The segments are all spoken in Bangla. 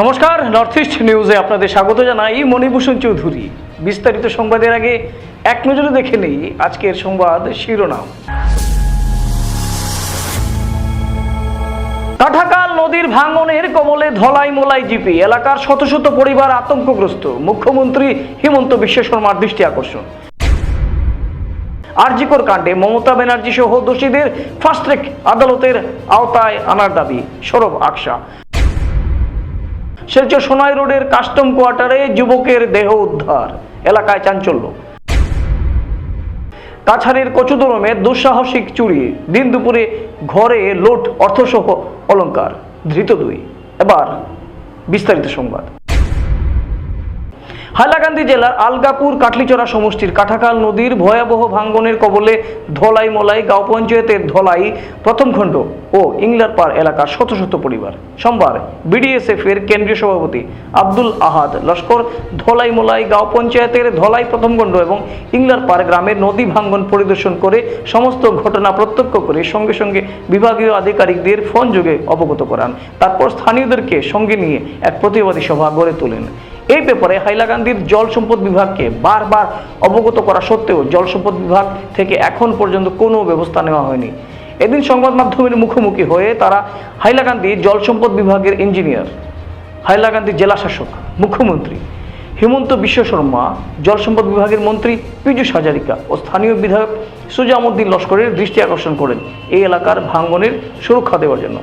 নমস্কার নর্থ ইস্ট নিউজে আপনাদের স্বাগত জানাই মণিভূষণ চৌধুরী। বিস্তারিত সংবাদের আগে এক নজরে দেখে নেই আজকের সংবাদ শিরোনাম। কাঠাকাল নদীর ভাঙনের কবলে ধলাই মোলাই জিপি, এলাকার শত শত পরিবার আতঙ্কগ্রস্ত, মুখ্যমন্ত্রী হিমন্ত বিশ্ব শর্মার দৃষ্টি আকর্ষণ। আরজিকর কাণ্ডে মমতা ব্যানার্জি সহ দোষীদের ফাস্ট ট্র্যাক আদালতের আওতায় আনার দাবি সৌরভ আকশা শিলচর সোনাই রোডের কাস্টম কোয়ার্টারে যুবকের দেহ উদ্ধার। এলাকায় চাঞ্চল্য। কাছাড়ের কচুদরমে দুঃসাহসিক চুরি। দিন দুপুরে ঘরে লোট, অর্থসহ অলংকার। ধৃত দুই। এবার বিস্তারিত সংবাদ। হাইলাকান্দি জেলার আলগাপুর কাটলিচড়া সমষ্টির কাঠাকাল নদীর ভয়াবহ ভাঙ্গনের কবলে ধলাই মলাই গাঁও পঞ্চায়েতের ধলাই, প্রথম খণ্ড ও ইংলারপাড় এলাকার শত শত পরিবার। সোমবার বিডিএসএফ এর কেন্দ্রীয় সভাপতি আব্দুল আহাদ লস্কর ধলাই মলাই গাঁও পঞ্চায়েতের ধলাই প্রথম খণ্ড এবং ইংলারপাড় গ্রামের নদী ভাঙ্গন পরিদর্শন করে সমস্ত ঘটনা প্রত্যক্ষ করে সঙ্গে সঙ্গে বিভাগীয় আধিকারিকদের ফোন যোগে অবগত করান। তারপর স্থানীয়দেরকে সঙ্গে নিয়ে এক প্রতিবাদী সভা গড়ে তোলেন। এই ব্যাপারে হাইলাকান্দির জল সম্পদ বিভাগকে বারবার অবগত করা সত্ত্বেও জল সম্পদ বিভাগ থেকে এখন পর্যন্ত কোনো ব্যবস্থা নেওয়া হয়নি। এদিন সংবাদ মাধ্যমের মুখোমুখি হয়ে তারা হাইলাকান্দি জল সম্পদ বিভাগের ইঞ্জিনিয়ার হাইলাকান্দি জেলা শাসক, মুখ্যমন্ত্রী হিমন্ত বিশ্ব শর্মা, জল সম্পদ বিভাগের মন্ত্রী পীযূষ হাজারিকা ও স্থানীয় বিধায়ক সুজামুদ্দিন লস্করের দৃষ্টি আকর্ষণ করেন এই এলাকার ভাঙ্গনের সুরক্ষা দেওয়ার জন্য।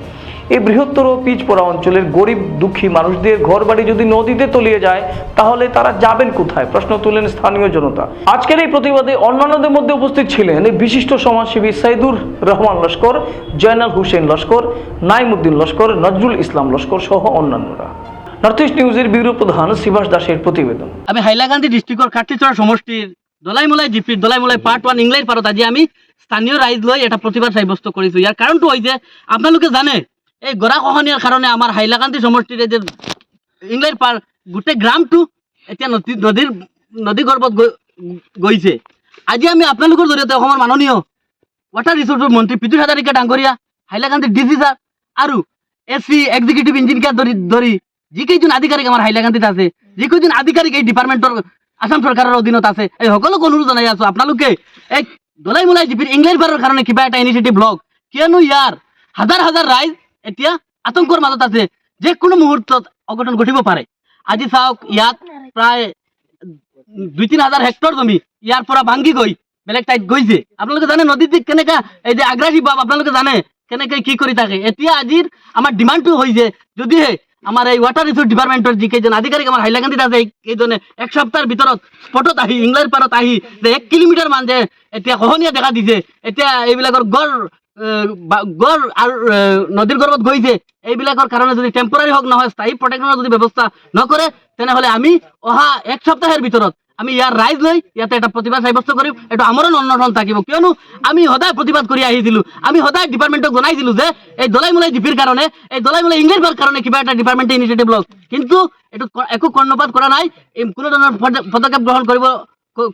এই বৃহত্তর পিচপড়া অঞ্চলের গরিব দুঃখী মানুষদের ঘরবাড়ি যদি নদীতে তলিয়ে যায়, তাহলে তারা যাবেন কোথায়? প্রশ্ন তুলেন স্থানীয় জনতা। আজকের এই প্রতিবাদে অন্যান্যদের মধ্যে উপস্থিত ছিলেন বিশিষ্ট সমাজসেবী সাইদুর রহমান লস্কর, জয়নাল হুসেন লস্কর, নাইমুদ্দিন লস্কর, নজরুল ইসলাম লস্কর সহ অন্যান্যরা। নর্থ ইস্ট নিউজের ব্যুরো প্রধান শিবাস দাসের প্রতিবেদন। আমি হাইলাকান্দি ডিস্ট্রিক্টর কাটিচড়া সমষ্টির দলাইমলাই জিপির দলাইমলাই পার্ট ওয়ান ইংলাই পারত আজি আমি স্থানীয় রাইজ লৈ এটা প্ৰতিবাদ সাব্যস্ত কৰিছো। ইয়াৰ কাৰণটো হৈছে আপোনালোকে জানে, এই গৰা খহনীয়াৰ কাৰণে আমাৰ হাইলাকান্দি সমষ্টিৰ যে ইংলাইৰ পাৰ, গোটেই গ্ৰামটো এতিয়া নদী, নদীৰ, নদী গৰ্ভত গৈছে। আজি আমি আপোনালোকৰ জৰিয়তে অসমৰ মাননীয় ৱাটাৰ ৰিচোৰ্চৰ মন্ত্ৰী পীযুষ হাজাৰিকা ডাঙৰীয়া হাইলাকান্দিৰ ডি চি ছাৰ আৰু এছ পি এক্সিকিউটিভ ইঞ্জিনিয়াৰ ধৰি ধৰি যিকেইজন আধিকাৰিক আমাৰ হাইলাকান্দিত আছে, যিকেইজন আধিকাৰিক এই ডিপাৰ্টমেণ্টৰ আসাম চৰকাৰৰ অধীনত আছে। এই সকলোকে অনুৰোধ জনাই আছো আপোনালোকে। এই দলাই মোলাই জিপিৰ ইংলেণ্ড পাৰৰ কাৰণে কিবা এটা ইনিচিয়েটিভ লওক। কিয়নো ইয়াৰ হাজাৰ হাজাৰ ৰাইজ এতিয়া আতংকৰ মাজত আছে। যে কোনো মুহূৰ্তত অঘটন ঘটিব পাৰে। আজি চাওক, ইয়াত প্ৰায় দুই, তিনি হাজাৰ হেক্টৰ জমি ইয়াৰ পৰা ভাঙি গৈ বেলেগ ঠাইত গৈছে। আপোনালোকে জানে নদীত কেনেকা, এই যে আগ্ৰাসী ভাৱ আপোনালোকে জানে কেনেকে কি কৰি থাকে। এতিয়া আজিৰ আমাৰ ডিমাণ্ডটো হৈছে যদিহে আমাৰ এই ৱাটাৰ ডিপার্টমেন্টের ডিপাৰ্টমেণ্টৰ কেজন আধিকারিক আমার হাইলাকান্দি আছে এইকেইজনে এক সপ্তাহের ভিতৰত স্পটত আহি, ইংলেণ্ড পাৰত আহি যে এক কিলোমিটাৰ মান যে এতিয়া খহনীয়া দেখা দিছে, এতিয়া এইবিলাকৰ গড় গড় আৰু নদীৰ গৰ্ভত গৈছে, এইবিলাকৰ কাৰণে যদি টেম্পৰাৰী হওক নহয়, স্থায়ী প্ৰটেকশ্যনৰ যদি ব্যৱস্থা নকৰে, তেনেহ'লে আমি অহা এক সপ্তাহৰ ভিতৰত আমি ইয়াৰ ৰাইজ লৈ ইয়াতে এটা প্ৰতিবাদ সাব্যস্ত কৰিম, এইটো আমৰণ অন্বেষণ থাকিব। কিয়নো আমি সদায় প্ৰতিবাদ কৰি আহিছিলো। আমি সদায় ডিপাৰ্টমেণ্টক জনাইছিলো যে, এই দলাই মোলাই জিপিৰ কাৰণে, এই দলাই মোলাই ইংলিছৰ কাৰণে কিবা এটা ডিপাৰ্টমেণ্টে ইনিচিয়েটিভ লওক। কিন্তু এইটো একো কৰ্ণপাত কৰা নাই। কোনো ধৰণৰ পদ- পদক্ষেপ গ্ৰহণ কৰিব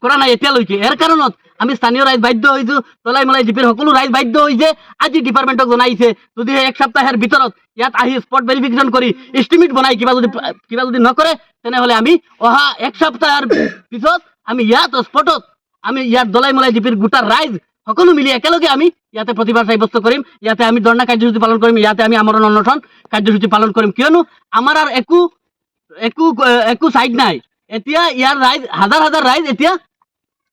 কৰা নাই এতিয়ালৈকে। ইয়াৰ কাৰণত আমি স্থানীয় ৰাইজ বাধ্য হৈছো দলাই মোলাই জিপিৰ সকলো ৰাইজ বাধ্য হৈছে। আজি ডিপাৰ্টমেণ্টক জনাইছে, যদি এক সপ্তাহেৰ ভিতৰত ইয়াত আহি স্পট ভেৰিফিকেশ্যন কৰি এষ্টিমেট বনাই কিবা যদি কিবা যদি নকৰে, তেনেহ'লে আমি অহা এক সপ্তাহৰ পিছত আমি ইয়াত স্পটত আমি ইয়াত দলাই মলাই জিপিৰ গোটা ৰাইজ সকলো মিলি একেলগে আমি ইয়াতে প্ৰতিবাদ সাব্যস্ত কৰিম। ইয়াতে আমি ধৰ্ণা কাৰ্যসূচী পালন কৰিম। ইয়াতে আমি আমৰণ অনশন কাৰ্যসূচী পালন কৰিম। কিয়নো আমাৰ আৰু একো একো একো চাইড নাই। এতিয়া ইয়াৰ ৰাইজ, হাজাৰ হাজাৰ ৰাইজ এতিয়া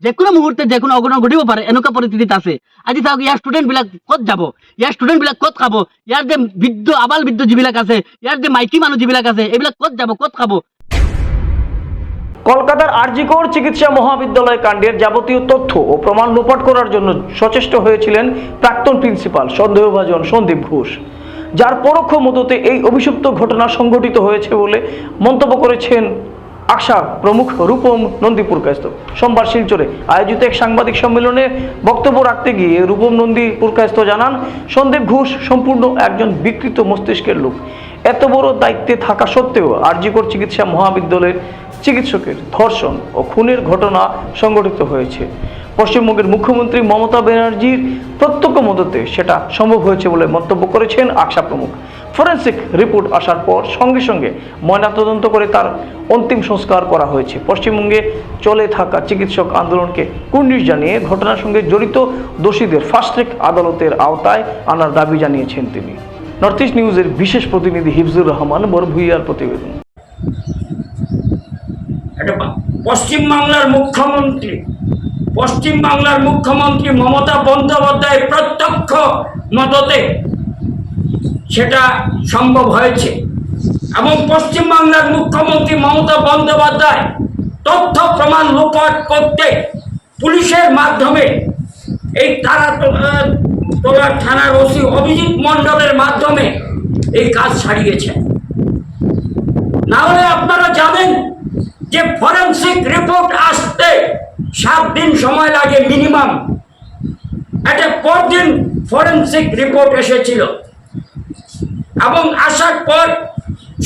যিকোনো মুহূৰ্তে যিকোনো অঘটন ঘটিব পাৰে, এনেকুৱা পৰিস্থিতিত আছে। আজি চাওক, ইয়াৰ ষ্টুডেণ্ট বিলাক ক'ত যাব? ইয়াৰ ষ্টুডেণ্ট বিলাক ক'ত খাব? ইয়াৰ যে বৃদ্ধ, আবাল বৃদ্ধ যিবিলাক আছে, ইয়াৰ যে মাইকী মানুহ যিবিলাক আছে, এইবিলাক ক'ত যাব, ক'ত খাব? কলকাতার আরজিকর চিকিৎসা মহাবিদ্যালয় কাণ্ডের যাবতীয় তথ্য ও প্রমাণ লোপাট করার জন্য সচেষ্ট হয়েছিলেন প্রাক্তন প্রিন্সিপাল সন্দেহভাজন সন্দীপ ঘোষ, যার পরোক্ষ মদতে এই অভিযুক্ত ঘটনা সংঘটিত হয়েছে বলে মন্তব্য করেছেন আকশা প্রমুখ রূপম নন্দী পুরকায়স্ত সোমবার শিলচরে আয়োজিত এক সাংবাদিক সম্মেলনে বক্তব্য রাখতে গিয়ে রূপম নন্দী পুরকায়স্ত জানান, সন্দীপ ঘোষ সম্পূর্ণ একজন বিকৃত মস্তিষ্কের লোক। এত বড় দায়িত্বে থাকা সত্ত্বেও আরজিকর চিকিৎসা মহাবিদ্যালয়ের চিকিৎসকের ধর্ষণ ও খুনের ঘটনা সংঘটিত হয়েছে। পশ্চিমবঙ্গের মুখ্যমন্ত্রী মমতা ব্যানার্জির প্রত্যক্ষ মদতে সেটা সম্ভব হয়েছে বলে মন্তব্য করেছেন আকশা প্রমুখ। ফরেন্সিক রিপোর্ট আসার পর সঙ্গে সঙ্গে ময়নাতদন্ত করে তার অন্তিম সংস্কার করা হয়েছে। পশ্চিমবঙ্গে চলে থাকা চিকিৎসক আন্দোলনকে কুর্নিশ জানিয়ে ঘটনার সঙ্গে জড়িত দোষীদের ফাস্ট ট্র্যাক আদালতের আওতায় আনার দাবি জানিয়েছেন তিনি। নর্থ ইস্ট নিউজের বিশেষ প্রতিনিধি হিফজুর রহমান বরভুইয়ার প্রতিবেদন। পশ্চিমবাংলার মুখ্যমন্ত্রী পশ্চিমবাংলার মুখ্যমন্ত্রী মমতা বন্দ্যোপাধ্যায় প্রত্যক্ষ মততে সেটা সম্ভব হয়েছে। এবং পশ্চিমবাংলার মুখ্যমন্ত্রী মমতা বন্দ্যোপাধ্যায় তথ্য প্রমাণ লোপাট করতে পুলিশের মাধ্যমে এই তারা তোলা থানার ওসি অভিজিৎ মণ্ডলের মাধ্যমে এই কাজ ছাড়িয়েছেন নাহলে আপনারা জানেন যে ফরেন্সিক রিপোর্ট আসতে সাত দিন সময় লাগে মিনিমাম। একটা পরদিন ফরেন্সিক রিপোর্ট এসেছিল। এবং আসার পর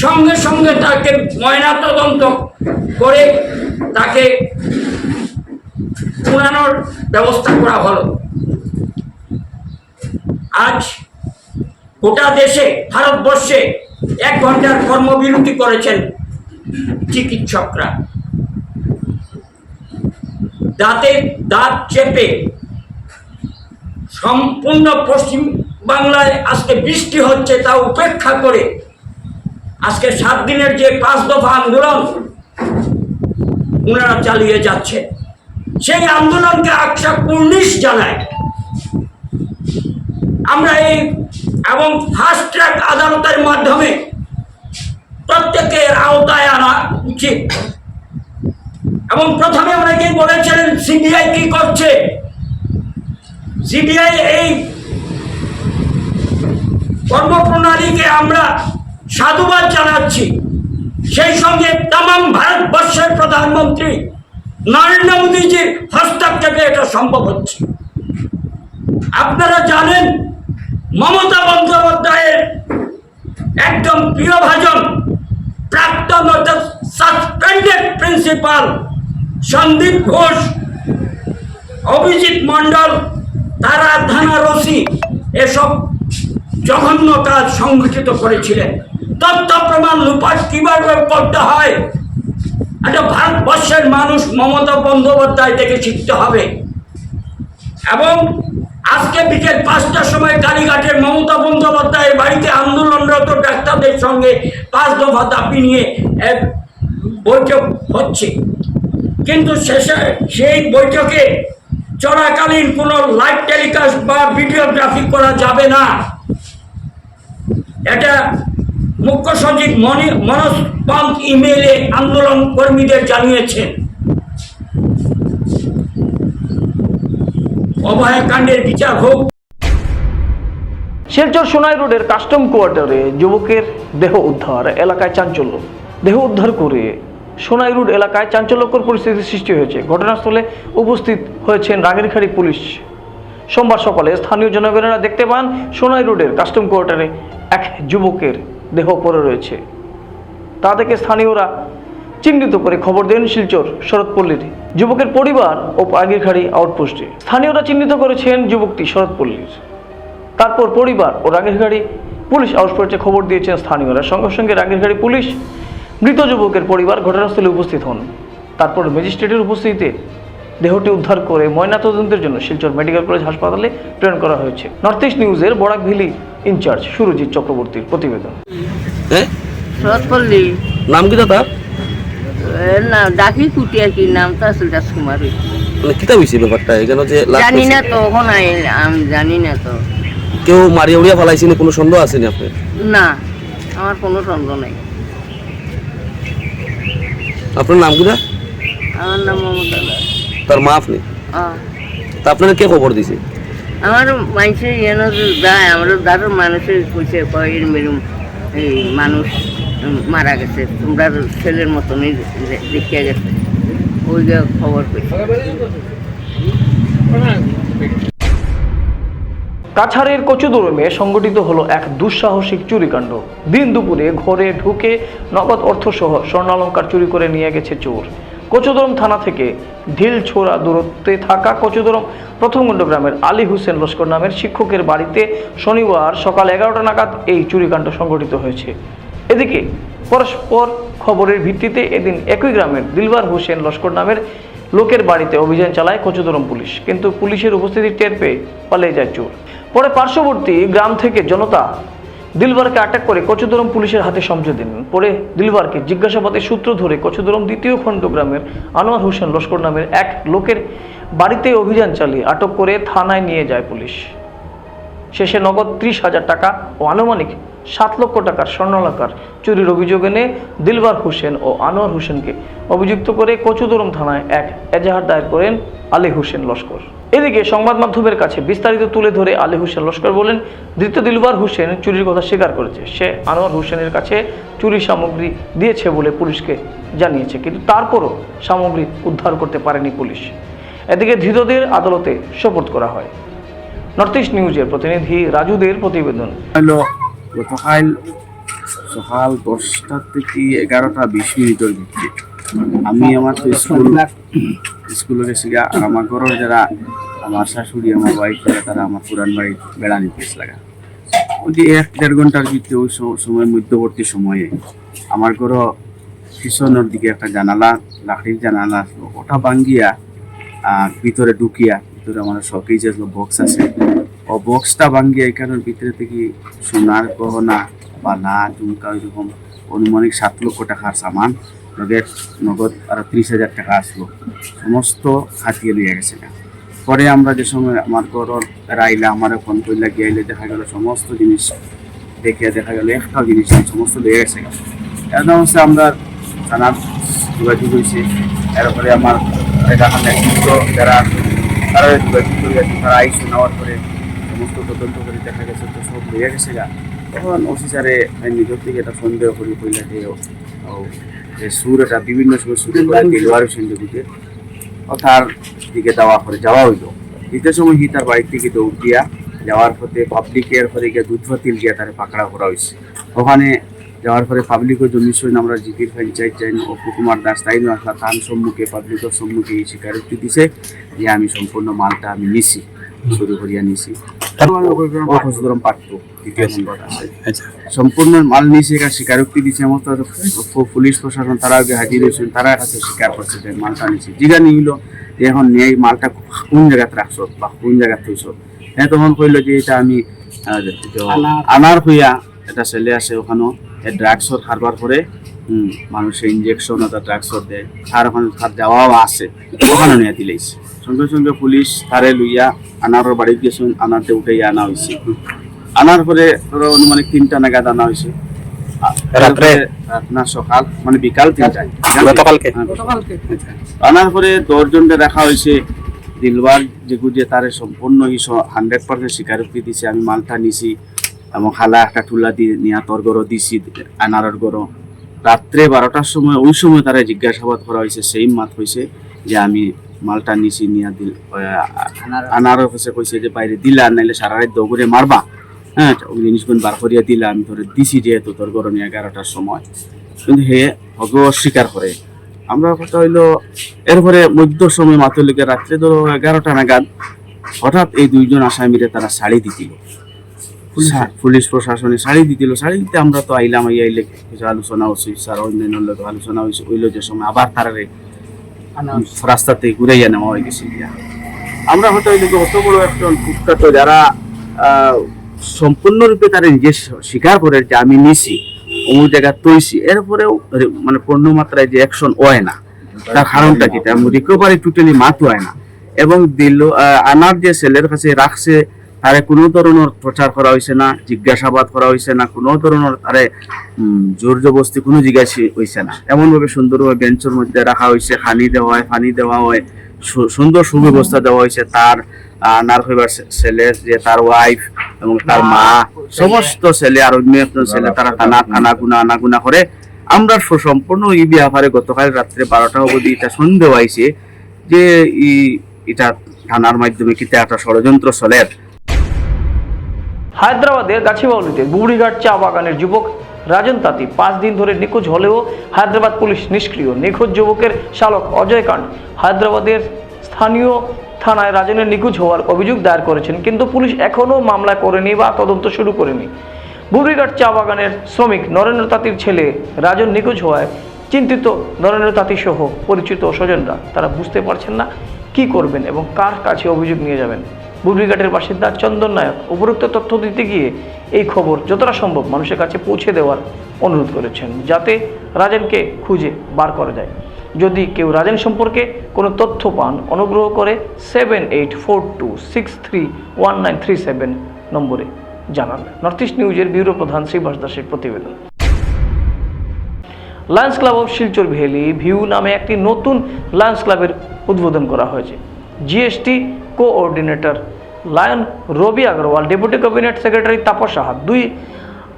সঙ্গে সঙ্গে তাকে ময়নাতদন্ত করে তাকে পুরানোর ব্যবস্থা করা হলো। আজ গোটা দেশে, ভারতবর্ষে এক ঘণ্টার কর্মবিরতি করেছেন চিকিৎসকরা। দাঁতে দাঁত চেপে সম্পূর্ণ পশ্চিম বাংলায় আজকে বৃষ্টি হচ্ছে তা উপেক্ষা করে। আজকে সাত দিনের যে পাঁচ দফা আন্দোলন, ওনারা চালিয়ে যাচ্ছে। সেই আন্দোলনকে আকশা কুর্নিশ জানায়। আমরা এই এবং ফাস্ট ট্র্যাক আদালতের মাধ্যমে প্রত্যেকের আওতায় আনা উচিত। এবং প্রথমে অনেকেই বলেছিলেন সিবিআই কি করছে? সিবিআই এই কর্মপ্রণালীকে আমরা সাধুবাদ জানাচ্ছি। সেই সঙ্গে তাম ভারতবর্ষের প্রধানমন্ত্রী নরেন্দ্র মোদীজির হস্তক্ষেপে এটা সম্ভব হচ্ছে। আপনারা জানেন, মমতা বন্দ্যোপাধ্যায়ের একদম প্রিয়ভাজন প্রাক্তন অর্থাৎ সাসপেন্ডেড প্রিন্সিপাল সন্দীপ ঘোষ, অভিজিৎ মণ্ডল, তারা ওসি এসব জঘন্য কাজ সংগঠিত করেছিলেন। তথ্য প্রমাণ লুপাট কীভাবে করতে হয়? একটা ভারতবর্ষের মানুষ মমতা বন্দ্যোপাধ্যায় থেকে শিখতে হবে। এবং আজকে বিকেল পাঁচটার সময় কালীঘাটের মমতা বন্দ্যোপাধ্যায়ের বাড়িতে আন্দোলনরত ডাক্তারদের সঙ্গে পাঁচ দফা দাবি নিয়ে এক বৈঠক হচ্ছে। কিন্তু শেষে সেই বৈঠকে চলাকালীন কোনো লাইভ টেলিকাস্ট বা ভিডিওগ্রাফি করা যাবে না। এটা মুখ্য সচিব মনি মনোজ পান্ত ইমেইলে আন্দোলন কর্মীদের জানিয়েছেন অভয়াকাণ্ডের বিচার হোক। শিলচর সোনাই রোডের কাস্টম কোয়ার্টারে যুবকের দেহ উদ্ধার, এলাকায় চাঞ্চল্য। দেহ উদ্ধার করে সোনাই রোড এলাকায় চাঞ্চল্যকর পরিস্থিতির সৃষ্টি হয়েছে। ঘটনাস্থলে উপস্থিত হয়েছেন রাগেরখাড়ি পুলিশ সোমবার সকালে স্থানীয় জনগণেরা দেখতে পান সোনাই রোডের কাস্টম কোয়ার্টারে এক যুবকের দেহ পড়ে রয়েছে। তা থেকে স্থানীয়রা চিহ্নিত করে খবর দেন শিলচর শরৎপল্লীর যুবকের পরিবার ও আগিরখাড়ি আউটপোস্টে। স্থানীয়রা চিহ্নিত করেছেন যুবকটি শরৎপল্লীর। তারপর পরিবার ও রাগেরগাড়ি পুলিশ আউটপোস্টে খবর দিয়েছেন স্থানীয়রা। সঙ্গে সঙ্গে রাগেরগাড়ি পুলিশ মৃত যুবকের পরিবার ঘটনাস্থলে উপস্থিত হন। তারপর ম্যাজিস্ট্রেটের উপস্থিতিতে দেহটি উদ্ধার করে ময়নাতদন্তের জন্য শিলচর মেডিকেল কলেজ হাসপাতালে প্রেরণ করা হয়েছে। নর্থ ইস্ট নিউজের বরাকভিলি ইনচার্জ সুরজিৎ চক্রবর্তীর প্রতিবেদন। হ্যাঁ? নাম কি দাদা না ডাকি কুটি আর কি নামটা আসলে দাসকুমারী মানে কিতা হয়েছে ব্যাপারটা? এখানে যে জানি না তো ওখান আমি জানি না তো। কেউ মারিয়া উড়িয়া ফেলাইছে কোনো সন্দেহ আছে না আপনার? না আমার কোনো সন্দেহ নেই। আপনার নাম কিনা আমার নাম মমতা তার মা নেই। আহ, তা আপনার কে খবর দিছে? আমার মানুষের যেন যায় আমার দাদুর মানুষের কইছে কয় এরম এই মানুষ মারা গেছে তোমরা ছেলের মতনই দেখিয়া গেছে। ওই যে খবর পেয়েছে কাছাড়ের কচুদরমে সংগঠিত হলো এক দুঃসাহসিক চুরিকাণ্ড। দিন দুপুরে ঘরে ঢুকে নগদ অর্থসহ স্বর্ণালঙ্কার চুরি করে নিয়ে গেছে চোর। কচুদরম থানা থেকে ঢিলছোড়া দূরত্বে থাকা কচুদরম প্রথমগণ্ড গ্রামের আলী হোসেন লস্কর নামের শিক্ষকের বাড়িতে শনিবার সকাল এগারোটা নাগাদ এই চুরিকাণ্ড সংঘটিত হয়েছে। এদিকে পরস্পর খবরের ভিত্তিতে এদিন একই গ্রামের দিলবার হোসেন লস্কর নামের লোকের বাড়িতে অভিযান চালায় কচুদরম পুলিশ, কিন্তু পুলিশের উপস্থিতি টের পেয়ে পালিয়ে যায় চোর। পরে পার্শ্ববর্তী গ্রাম থেকে জনতা দিলবারকে আটক করে কচুদরম পুলিশের হাতে সমঝে দিন পরে দিলবারকে জিজ্ঞাসাবাদের সূত্র ধরে কচুদরম দ্বিতীয় খণ্ড গ্রামের আনোয়ার হোসেন লস্কর নামের এক লোকের বাড়িতে অভিযান চালিয়ে আটক করে থানায় নিয়ে যায় পুলিশ। শেষে নগদ ত্রিশ হাজার টাকা ও আনুমানিক সাত লক্ষ টাকার স্বর্ণালঙ্কার চুরির অভিযোগ এনে দিলবার হোসেন ও আনোয়ার হোসেনকে অভিযুক্ত করে কচুদরম থানায় এক এজাহার দায়ের করেন আলী হোসেন লস্কর। এদিকে সংবাদ মাধ্যমের কাছে বিস্তারিত তুলে ধরে আলী হোসেন লস্কর বলেন, ধৃত দিলবার হোসেন চুরির কথা স্বীকার করেছে। সে আনোয়ার হোসেনের কাছে চুরি সামগ্রী দিয়েছে বলে পুলিশকে জানিয়েছে, কিন্তু তারপরও সামগ্রী উদ্ধার করতে পারেনি পুলিশ। এদিকে ধৃতদের আদালতে সোপর্দ করা হয়। নর্থ ইস্ট নিউজের প্রতিনিধি রাজুদের প্রতিবেদন। হলো গতকাল সকাল দশটা থেকে এগারোটা বিশ মিনিটের ভিতরে। আমি আমার স্কুল, স্কুলে গেছি আর আমার ঘরের যারা আমার শাশুড়ি, আমার ওয়াইফ যারা তারা আমার পুরান বাড়ি বেড়ানি পেস লাগা ওই এক দেড় ঘণ্টার ভিতরে ওই সময়, মধ্যবর্তী সময়ে আমার ঘর পিছনের দিকে একটা জানালা লাকড়ির জানালা ওটা ভাঙ্গিয়া ভিতরে ঢুকিয়া, ভিতরে আমার শকেজ আসলো বক্স আছে। ও বক্সটা ভাঙ্গিয়া এখানের ভিতরে থেকে সোনার গহনা বালা ঝুমকা ওইরকম অনুমানিক সাত লক্ষ টাকার সামান নগদ নগদ আর ত্রিশ হাজার টাকা আসলো। সমস্ত হাতিয়ে লিয়ে গেছে না পরে আমরা যে সময় আমার ঘরের রাইলা আমার ফোন করলে, গিয়ে দেখা গেল সমস্ত জিনিস দেখে দেখা গেল, একটাও জিনিস সমস্ত লেগে গেছে। এখন অবশ্যই আমরা থানার যোগাযোগ হয়েছে। এরপরে আমার এলাকার নেতৃত্ব যারা তারা যোগাযোগ করে তারা আইসে নেওয়ার পরে সমস্ত তদন্ত করে দেখা গেছে তো সব লেগে গেছে গা। তখন অফিসারে নিজের থেকে এটা সন্দেহ করি কইলা যে সুর এটা বিভিন্ন সময় সুর করে দিলওয়ার হোসেন দেবীকে। ও তার দিকে দেওয়া করে যাওয়া হইল। দ্বিতীয় সময় হি তার বাড়ির থেকে দৌড় দিয়া যাওয়ার পথে পাবলিকের পরে গিয়ে দুধ ফাতিল গিয়া তার পাকড়া করা হয়েছে ওখানে যাওয়ার পরে পাবলিকও জমি সইন আমরা জিপির পঞ্চায়েত যাই অপু কুমার দাস তাই নয় তার সম্মুখে পাবলিকের সম্মুখে এই স্বীকারোক্তি দিছে যে আমি সম্পূর্ণ মালটা আমি নিছি। শুরু করিয়া নিছি। পাঠ্য দ্বিতীয় নম্বর আছে সম্পূর্ণ মাল নিয়েছে এখানে স্বীকারোক্তি দিচ্ছে এমন তো পুলিশ প্রশাসন তারা আগে হাজির হয়েছেন তারা কাছে স্বীকার করছে যে মালটা নিয়েছে জিগা নিল যে এখন নিয়ে মালটা কোন জায়গাতে রাখছো বা কোন জায়গাতে থইছো হ্যাঁ তখন কইলো যে এটা আমি আনার। হইয়া এটা ছেলে আছে ওখানেও ড্রাগসর খারবার করে হুম, মানুষের ইঞ্জেকশন অর্থাৎ ড্রাগসর দেয়। আর ওখানে তার দেওয়াও আছে। ওখানে নিয়ে দিলেইছে সঙ্গে সঙ্গে পুলিশ তারে লইয়া আনারর বাড়ি গেছেন আনারতে উঠাইয়া আনা হয়েছে আনার পরে ধরো অনুমানিক তিনটা নাগাদ আনা হয়েছে রাত্রে? না সকাল মানে বিকাল তিনটায়। গতকালকে? হ্যাঁ, আনার পরে দশজনকে রাখা হয়েছে দিলবার যেগু যে তারে সম্পূর্ণ হান্ড্রেড পার্সেন্ট স্বীকারোক্তি দিছে আমি মালটা নিছি। এবং হালা একটা টুলা দিয়ে নিয়া তোর গরো দিছি আনারর গরো। রাত্রে বারোটার সময় ওই সময় তারা জিজ্ঞাসাবাদ করা হয়েছে সেই মাত হয়েছে যে আমি মালটা নিছি নিয়া দিল আনারর কাছে কইছে যে বাইরে দিলা নাইলে সারা রাত দৌড়ে মারবা। হ্যাঁ ওই জিনিসগুলো বার করিয়া দিলা আমি ধরে দিছি যেহেতু তোর গরো নিয়ে এগারোটার সময়। কিন্তু হে হগে অস্বীকার করে। আমরা কথা হইল এরপরে মধ্য সময় মাতলিকে রাত্রে ধরো এগারোটা নাগাদ হঠাৎ এই দুইজন আসামিরে তারা শাড়ি দিছিল। পুলিশ প্রশাসনে শাড়ি দিছিল শাড়ি দিতে আমরা তো আইলাম আই আইলে কিছু আলোচনা হচ্ছে স্যার অন্যান্য লোক আলোচনা হয়েছে ওইলো যে সময় আবার তারারে রাস্তাতে ঘুরাইয়া নেওয়া হয়ে গেছে। আমরা হয়তো হইল যে অত বড় একজন কুখ্যাত যারা সম্পূর্ণরূপে তারা নিজে স্বীকার করে যে আমি নিছি অমুক জায়গা তৈছি এরপরেও মানে পূর্ণ মাত্রায় যে অ্যাকশন হয় না। তার কারণটা কি? তার রিকভারি টোটালি মাত হয় না। এবং দিল আনার যে সেলের কাছে রাখছে তারে কোনো ধরনের প্রচার করা হয়েছে না, জিজ্ঞাসাবাদ করা হয়েছে না, কোনো ধরনের তারে জোর জবস্তি কোনো জিজ্ঞাসা হয়েছে না। এমনভাবে সুন্দরভাবে বেঞ্চের মধ্যে রাখা হয়েছে খানি দেওয়া হয়, পানি দেওয়া হয় সুন্দর সুব্যবস্থা দেওয়া হয়েছে তার আনার হইবার ছেলে, যে তার ওয়াইফ এবং তার মা, সমস্ত ছেলে, আর অন্য একজন ছেলে, তারা কানা কানা গুনা, আনা গুনা করে। আমরা সম্পূর্ণ এই ব্যাপারে গতকাল রাত্রে বারোটা অবধি এটা সন্দেহ আইছে যে ই এটা থানার মাধ্যমে কিতা একটা ষড়যন্ত্র চলে? হায়দ্রাবাদের গাছিবাউলিতে বুবড়িঘাট চা বাগানের যুবক রাজন তাঁতি পাঁচ দিন ধরে নিখোঁজ হলেও হায়দ্রাবাদ পুলিশ নিষ্ক্রিয়। নিখোঁজ যুবকের চালক অজয় কাণ্ড হায়দ্রাবাদের স্থানীয় থানায় রাজনের নিখোঁজ হওয়ার অভিযোগ দায়ের করেছেন, কিন্তু পুলিশ এখনও মামলা করেনি বা তদন্ত শুরু করেনি। বুবরিঘাট চা বাগানের শ্রমিক নরেন্দ্র তাঁতির ছেলে রাজন নিখোঁজ হওয়ায় চিন্তিত নরেন্দ্র তাঁতি সহ পরিচিত স্বজনরা। তারা বুঝতে পারছেন না কি করবেন এবং কার কাছে অভিযোগ নিয়ে যাবেন। বুবরিঘাটের বাসিন্দা চন্দন নায়ক। উপরোক্ত তথ্য দিতে গিয়ে এই খবর যতটা সম্ভব মানুষের কাছে পৌঁছে দেওয়ার অনুরোধ করেছেন, যাতে রাজনকে খুঁজে বার করা যায়। যদি কেউ রাজেন সম্পর্কে কোনো তথ্য পান, অনুগ্রহ করে seven eight four two six three one nine three seven নম্বরে জানান। নর্থ ইস্ট নিউজের ব্যুরো প্রধান শ্রীবাস দাসের প্রতিবেদন। Lions club of Silchar valley view নামে একটি নতুন লায়ন্স ক্লাবের উদ্বোধন করা হয়েছে। GST coordinator Lion Rabi Agarwal deputy cabinet secretary Tapas Saha, দুই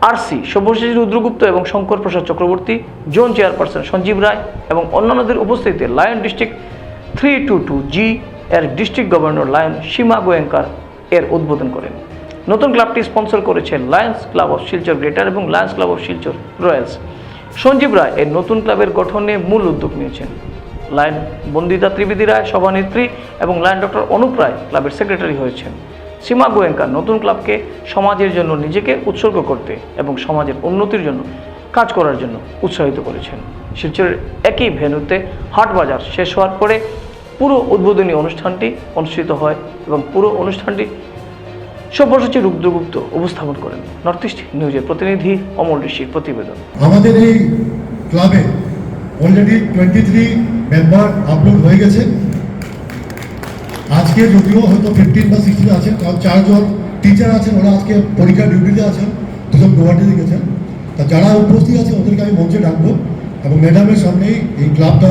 আরসি সব্যসাচী রুদ্রগুপ্ত এবং শঙ্কর প্রসাদ চক্রবর্তী, জোন চেয়ারপারসন সঞ্জীব রায় এবং অন্যান্যদের উপস্থিতিতে Lion district three two two G এর ডিস্ট্রিক্ট গভর্নর লায়ন সীমা গোয়েঙ্কার এর উদ্বোধন করেন। নতুন ক্লাবটি স্পন্সর করেছে Lions club of Silchar greater এবং Lions club of Silchar Royals. Sanjib Roy এর নতুন ক্লাবের গঠনে মূল উদ্যোগ নিয়েছেন। লায়ন বন্দিতা ত্রিবেদী রায়, সভানেত্রী এবং লায়ন ডক্টর অনুপ রায় ক্লাবের সেক্রেটারি হয়েছেন। সীমা গোয়েঙ্কা নতুন ক্লাবকে সমাজের জন্য নিজেকে উৎসর্গ করতে এবং সমাজের উন্নতির জন্য কাজ করার জন্য উৎসাহিত করেছেন। শিলচরের একই ভেন্যুতে হাট বাজার শেষ হওয়ার পরে পুরো উদ্বোধনী অনুষ্ঠানটি অনুষ্ঠিত হয় এবং পুরো অনুষ্ঠানটি সব্যসাচী রুদ্রগুপ্ত উপস্থাপন করেন। নর্থ ইস্ট নিউজের প্রতিনিধি অমল ঋষির প্রতিবেদন। আমাদের এই ক্লাবে already twenty three member upload হয়ে গেছে। আজকে যদিও হয়তো ফিফটিন বা সিক্সটিন আছেন, কারণ চারজন টিচার আছেন, ওরা আজকে পরীক্ষা ডিউটিতে আছেন, দুজন গুয়াহাটিতে গেছেন। তা যারা উপস্থিত আছে, ওদেরকে আমি মঞ্চে ডাকবো এবং ম্যাডামের সামনেই এই ক্লাবটা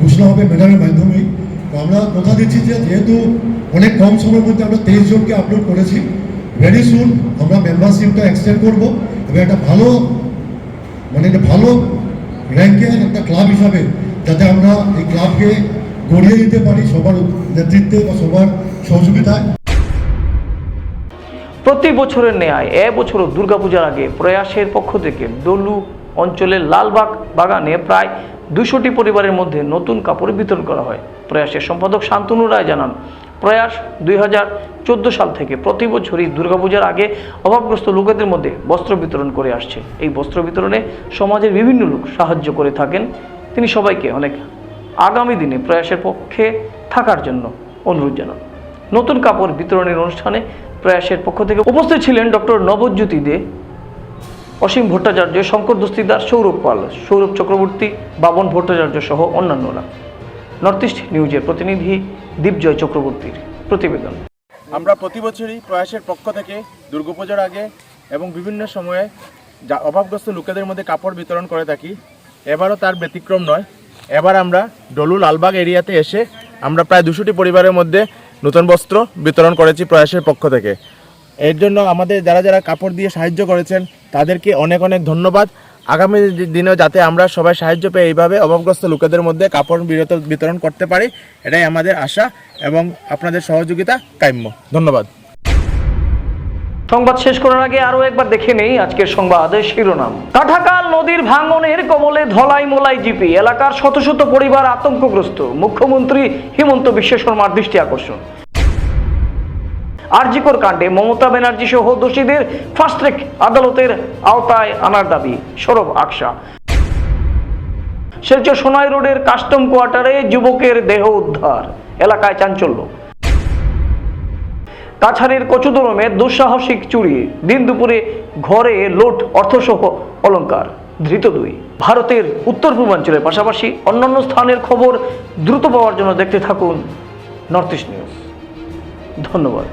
ঘোষণা হবে ম্যাডামের মাধ্যমেই। তো আমরা কথা দিচ্ছি যে যেহেতু অনেক কম সময়ের মধ্যে আমরা তেইশ জনকে আপলোড করেছি ভেরি সুন আমরা মেম্বারশিপটা এক্সটেন্ড করব এবং একটা ভালো মানে একটা ভালো র্যাঙ্কের একটা ক্লাব হিসাবে যাতে আমরা এই ক্লাবকে গড়িয়ে দিতে পারি সবার নেতৃত্বে বা সবার সহযোগিতায়। প্রতি বছরের ন্যায় এ বছরও দুর্গাপূজার আগে প্রয়াসের পক্ষ থেকে দলু অঞ্চলের লালবাগ বাগানে প্রায় দুশোটি পরিবারের মধ্যে নতুন কাপড় বিতরণ করা হয়। প্রয়াসের সম্পাদক শান্তনু রায় জানান, প্রয়াস দুই হাজার চোদ্দ সাল থেকে প্রতি বছরই দুর্গাপূজার আগে অভাবগ্রস্ত লোকেদের মধ্যে বস্ত্র বিতরণ করে আসছে। এই বস্ত্র বিতরণে সমাজের বিভিন্ন লোক সাহায্য করে থাকেন। তিনি সবাইকে অনেক আগামী দিনে প্রয়াসের পক্ষে থাকার জন্য অনুরোধ জানান। নতুন কাপড় বিতরণের অনুষ্ঠানে প্রয়াসের পক্ষ থেকে উপস্থিত ছিলেন ডক্টর নবজ্যোতি দে, অসীম ভট্টাচার্য, শঙ্কর দস্তিদার, সৌরভ পাল, সৌরভ চক্রবর্তী, বাবন ভট্টাচার্য সহ অন্যান্যরা। নর্থ ইস্ট নিউজের প্রতিনিধি দীপজয় চক্রবর্তীর প্রতিবেদন। আমরা প্রতি বছরই প্রয়াসের পক্ষ থেকে দুর্গাপুজোর আগে এবং বিভিন্ন সময়ে অভাবগ্রস্ত লোকেদের মধ্যে কাপড় বিতরণ করে থাকি। এবারও তার ব্যতিক্রম নয়। এবার আমরা ডলু লালবাগ এরিয়াতে এসে আমরা প্রায় দুশোটি পরিবারের মধ্যে নতুন বস্ত্র বিতরণ করেছি প্রয়াসের পক্ষ থেকে। এর জন্য আমাদের যারা যারা কাপড় দিয়ে সাহায্য করেছেন, তাদেরকে অনেক অনেক ধন্যবাদ। আগামী দিনেও যাতে আমরা সবাই সাহায্য পেয়ে এইভাবে অভাবগ্রস্ত লোকেদের মধ্যে কাপড় বিরত, বিতরণ করতে পারি, এটাই আমাদের আশা এবং আপনাদের সহযোগিতা কাম্য। ধন্যবাদ। সংবাদ শেষ করার আগে আরও একবার দেখে নেই আজকের সংবাদের শিরোনাম। কাঠাকাল নদীর ভাঙনের কবলে ধলাই মোলাই জিপি, এলাকার শত শত পরিবার আতঙ্কগ্রস্ত, মুখ্যমন্ত্রী হিমন্ত বিশ্ব শর্মার দৃষ্টি আকর্ষণ। আরজিকর কাণ্ডে মমতা ব্যানার্জি সহ দোষীদের ফাস্ট ট্র্যাক আদালতের আওতায় আনার দাবি, সৌরভ আকশা শিলচর সোনাই রোডের কাস্টম কোয়ার্টারে যুবকের দেহ উদ্ধার, এলাকায় চাঞ্চল্য। কাছাড়ের কচুদরমে দুঃসাহসিক চুরি। দিন দুপুরে ঘরে লোট, অর্থসহ অলঙ্কার ধৃত দুই। ভারতের উত্তর পূর্বাঞ্চলের পাশাপাশি অন্যান্য স্থানের খবর দ্রুত পাওয়ার জন্য দেখতে থাকুন নর্থ ইস্ট নিউজ। ধন্যবাদ।